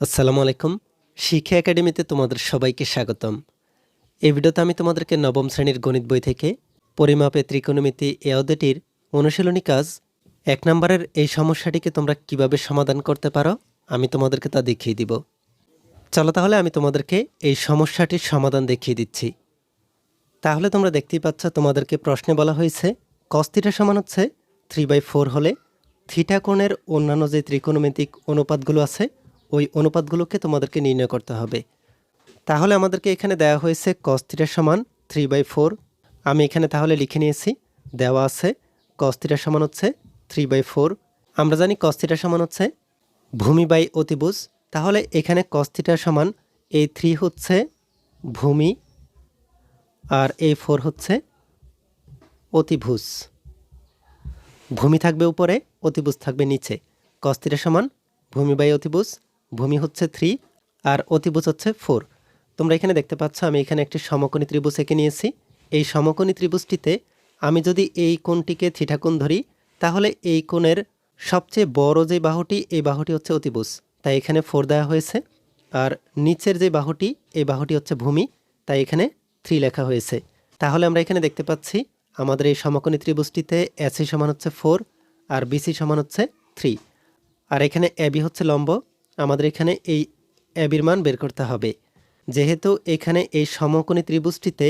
আসসালামু আলাইকুম। শিক্ষা একাডেমিতে তোমাদের সবাইকে স্বাগতম। এই ভিডিওতে আমি তোমাদেরকে নবম শ্রেণির গণিত বই থেকে পরিমাপে ত্রিকোণমিতি এ অনুশীলনী কাজ, এক নম্বরের এই সমস্যাটিকে তোমরা কীভাবে সমাধান করতে পারো, আমি তোমাদেরকে তা দেখিয়ে দিব। চলো তাহলে আমি তোমাদেরকে এই সমস্যাটির সমাধান দেখিয়ে দিচ্ছি। তাহলে তোমরা দেখতেই পাচ্ছ তোমাদেরকে প্রশ্নে বলা হয়েছে কস্তিটা সমান হচ্ছে থ্রি বাই ফোর হলে থিটা কোণের অন্যান্য যে ত্রিকোণমিতিক অনুপাতগুলো আছে ওই অনুপাতগুলোকে তোমাদেরকে নির্ণয় করতে হবে। তাহলে আমাদেরকে এখানে দেওয়া হয়েছে কস্তিটা সমান থ্রি বাই ফোর আমি এখানে তাহলে লিখে নিয়েছি, দেওয়া আছে কস্তিটা সমান হচ্ছে থ্রি বাই ফোর আমরা জানি কস্তিটা সমান হচ্ছে ভূমি বাই অতিভুজ। তাহলে এখানে কস্তিটা সমান এই থ্রি হচ্ছে ভূমি আর এই ফোর হচ্ছে অতিভুজ। ভূমি থাকবে উপরে, অতিভুজ থাকবে নিচে। কস্তিটা সমান ভূমি বাই অতিভুজ। ভূমি হচ্ছে থ্রি আর অতিভুজ হচ্ছে ফোর তোমরা এখানে দেখতে পাচ্ছ, আমি এখানে একটি সমকোণী ত্রিভুজ এঁকে নিয়েছি। এই সমকোণী ত্রিভুজটিতে আমি যদি এই কোণটিকে থিঠাকোণ ধরি, তাহলে এই কোণের সবচেয়ে বড় যে বাহুটি, এই বাহুটি হচ্ছে অতিভুজ। তাই এখানে ফোর দেওয়া হয়েছে। আর নিচের যে বাহুটি, এই বাহুটি হচ্ছে ভূমি। তাই এখানে থ্রি লেখা হয়েছে। তাহলে আমরা এখানে দেখতে পাচ্ছি, আমাদের এই সমকোণী ত্রিভুজটিতে এসি সমান হচ্ছে ফোর আর বিসি সমান হচ্ছে থ্রি আর এখানে এবি হচ্ছে লম্ব। আমাদের এখানে এই অ্যাবির মান বের করতে হবে। যেহেতু এখানে এই সমকোণী ত্রিভুজটিতে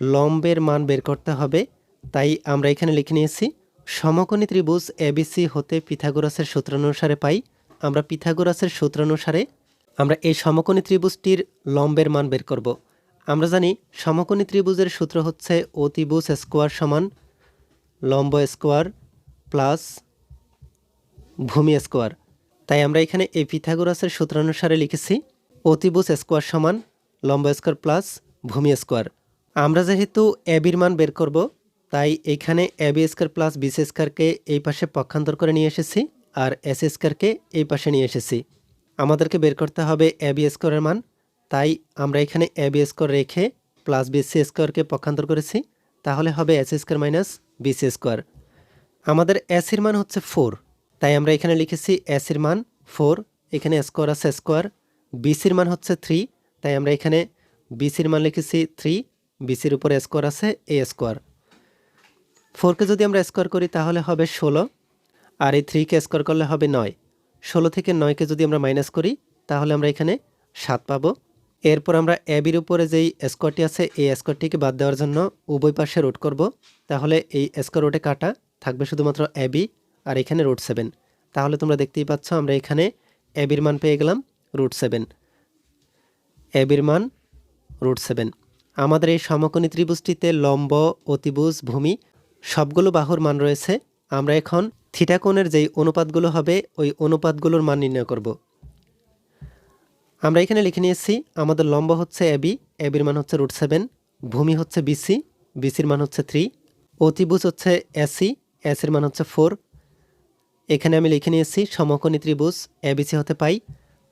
লম্বের মান বের করতে হবে, তাই আমরা এখানে লিখে নিয়েছি, সমকোণী ত্রিভুজ এবিসি হতে পিথাগোরাসের সূত্রানুসারে পাই। আমরা পিথাগোরাসের সূত্রানুসারে আমরা এই সমকোণী ত্রিভুজটির লম্বের মান বের করব। আমরা জানি সমকোণী ত্রিভুজের সূত্র হচ্ছে অতিভুজ স্কোয়ার সমান লম্ব স্কোয়ার প্লাস ভূমি স্কোয়ার। তাই আমরা এখানে এই পিথাগোরাসের সূত্রানুসারে লিখেছি অতিভুজ স্কোয়ার সমান লম্ব স্কোয়ার প্লাস ভূমি স্কোয়ার। আমরা যেহেতু এবির মান বের করব, তাই এখানে এবি স্কোয়ার প্লাস বিসি স্কোয়ারকে এই পাশে পক্ষান্তর করে নিয়ে এসেছি আর এস স্কোয়ারকে এই পাশে নিয়ে এসেছি। আমাদেরকে বের করতে হবে এবি স্কোয়ারের মান, তাই আমরা এখানে এবি স্কোয়ার রেখে প্লাস বিসি স্কোয়ারকে পক্ষান্তর করেছি, তাহলে হবে S square minus BC square. আমাদের এসির মান হচ্ছে ফোর তাই আমরা এখানে লিখেছি এসির মান ফোর এখানে স্কোয়ার আছে স্কোয়ার বিসির মান হচ্ছে থ্রি তাই আমরা এখানে বিসির মান লিখেছি থ্রি বিসির উপরে স্কোয়ার আছে এ স্কোয়ার ফোরকে যদি আমরা স্কোয়ার করি তাহলে হবে ষোলো, আর এই থ্রিকে স্কোয়ার করলে হবে নয়। ষোলো থেকে নয়কে যদি আমরা মাইনাস করি, তাহলে আমরা এখানে সাত পাবো। এরপর আমরা এবির উপরে যেই স্কোয়ারটি আছে, এই স্কোয়ারটিকে বাদ দেওয়ার জন্য উভয় পাশে রুট করব। তাহলে এই স্কোয়ার রুটে কাটা থাকবে শুধুমাত্র এবি আর এখানে রুট সেভেন তাহলে তোমরা দেখতেই পাচ্ছ আমরা এখানে এবির মান পেয়ে গেলাম রুট সেভেন এবির মান রুট সেভেন আমাদের এই সমকোণী ত্রিভুজটিতে লম্ব, অতিভুজ, ভূমি সবগুলো বাহুর মান রয়েছে। আমরা এখন থিটা কোণের যেই অনুপাতগুলো হবে, ওই অনুপাতগুলোর মান নির্ণয় করব। আমরা এখানে লিখে নিয়েছি, আমাদের লম্ব হচ্ছে এবি এবির মান হচ্ছে রুট সেভেন ভূমি হচ্ছে বিসি বিসির মান হচ্ছে থ্রি অতিভুজ হচ্ছে এসি এসির মান হচ্ছে ফোর এখানে আমি লিখে নিয়েছি, সমকোণী ত্রিভুজ এবিসি হতে পাই।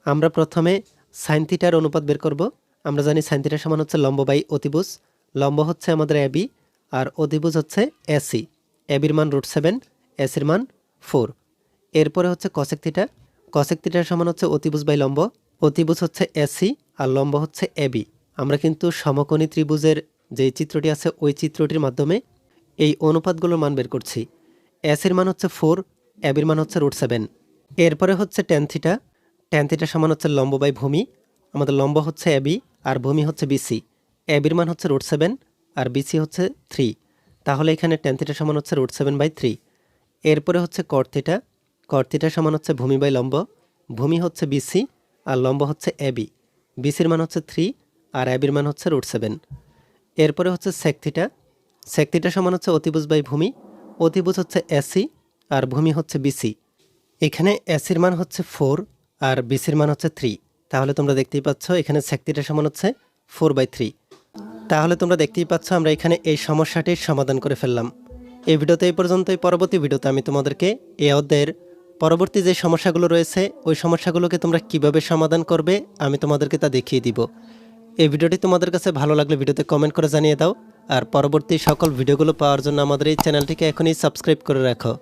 আমরা প্রথমে সাইন থিটার অনুপাত বের করব। আমরা জানি সাইন থিটার সমান হচ্ছে লম্ব বাই অতিভুজ। লম্ব হচ্ছে আমাদের এবি আর অতিভুজ হচ্ছে এসি এবির মান রুট সেভেন এসির মান ফোর। এরপরে হচ্ছে কসেক থিটা কসেক থিটার সমান হচ্ছে অতিভুজ বাই লম্ব। অতিভুজ হচ্ছে এসি আর লম্ব হচ্ছে এবি আমরা কিন্তু সমকোণী ত্রিভুজের যেই চিত্রটি আছে, ওই চিত্রটির মাধ্যমে এই অনুপাতগুলোর মান বের করছি। এসির মান হচ্ছে ফোর অ্যাবির মান হচ্ছে রুট সেভেন। এরপরে হচ্ছে ট্যান থিটা থিটা সমান হচ্ছে লম্ব বাই ভূমি। আমাদের লম্ব হচ্ছে অ্যাবি আর ভূমি হচ্ছে বিসি অ্যাবির মান হচ্ছে রুট সেভেন আর বিসি হচ্ছে থ্রি তাহলে এখানে ট্যান থিটা সমান হচ্ছে রুট সেভেন বাই থ্রি এরপরে হচ্ছে কর থিটা কর সমান হচ্ছে ভূমি বাই লম্ব। ভূমি হচ্ছে বিসি আর লম্ব হচ্ছে এবি বিসির মান হচ্ছে থ্রি আর অ্যাবির মান হচ্ছে রুট সেভেন। এরপরে হচ্ছে সেক থিটা সেক সমান হচ্ছে অতিভুজ বাই ভূমি। অতিভুজ হচ্ছে এসি আর ভূমি হচ্ছে বিসি এখানে এসির মান হচ্ছে ফোর আর বিসির মান হচ্ছে থ্রি তাহলে তোমরা দেখতেই পাচ্ছ, এখানে সেক্তিটা সমান হচ্ছে ফোর বাই থ্রি তাহলে তোমরা দেখতেই পাচ্ছ, আমরা এখানে এই সমস্যাটির সমাধান করে ফেললাম। এই ভিডিওতে এই পর্যন্তই। পরবর্তী ভিডিওতে আমি তোমাদেরকে এই অধ্যায়ের পরবর্তী যে সমস্যাগুলো রয়েছে, ওই সমস্যাগুলোকে তোমরা কীভাবে সমাধান করবে, আমি তোমাদেরকে তা দেখিয়ে দিব। এই ভিডিওটি তোমাদের কাছে ভালো লাগলে ভিডিওতে কমেন্ট করে জানিয়ে দাও। আর পরবর্তী সকল ভিডিওগুলো পাওয়ার জন্য আমাদের এই চ্যানেলটিকে এখনই সাবস্ক্রাইব করে রাখো।